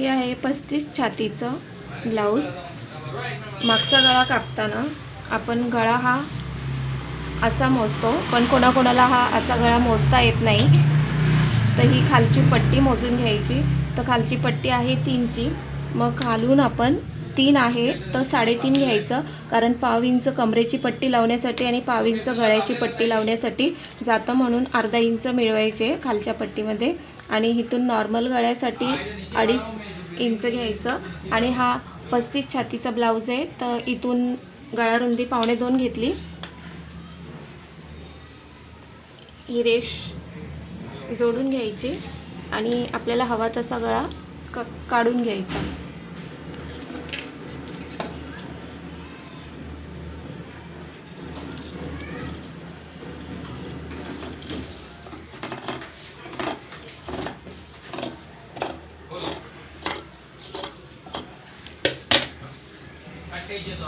हे आहे पस्तीस छातीचं ब्लाऊज. मागचा गळा कापताना आपण गळा हा असा मोजतो पण कोणाकोणाला हा असा गळा मोजता येत नाही. तर ही खालची पट्टी मोजून घ्यायची. तर खालची पट्टी आहे तीनची. मग खालून आपण तीन आहे तर साडेतीन घ्यायचं. कारण पाव इंच कमरेची पट्टी लावण्यासाठी आणि पाव इंच गळ्याची पट्टी लावण्यासाठी जातं म्हणून अर्धा इंच मिळवायचे खालच्या पट्टीमध्ये. आणि इथून नॉर्मल गळ्यासाठी अडीच इंच घ्यायचं. आणि हा पस्तीस छातीचा ब्लाऊज आहे. तर इथून गळा रुंदी पावणे दोन घेतली. ही रेश जोडून घ्यायची. आणि आपल्याला हवा तसा गळा क काढून घ्यायचा. 可以接走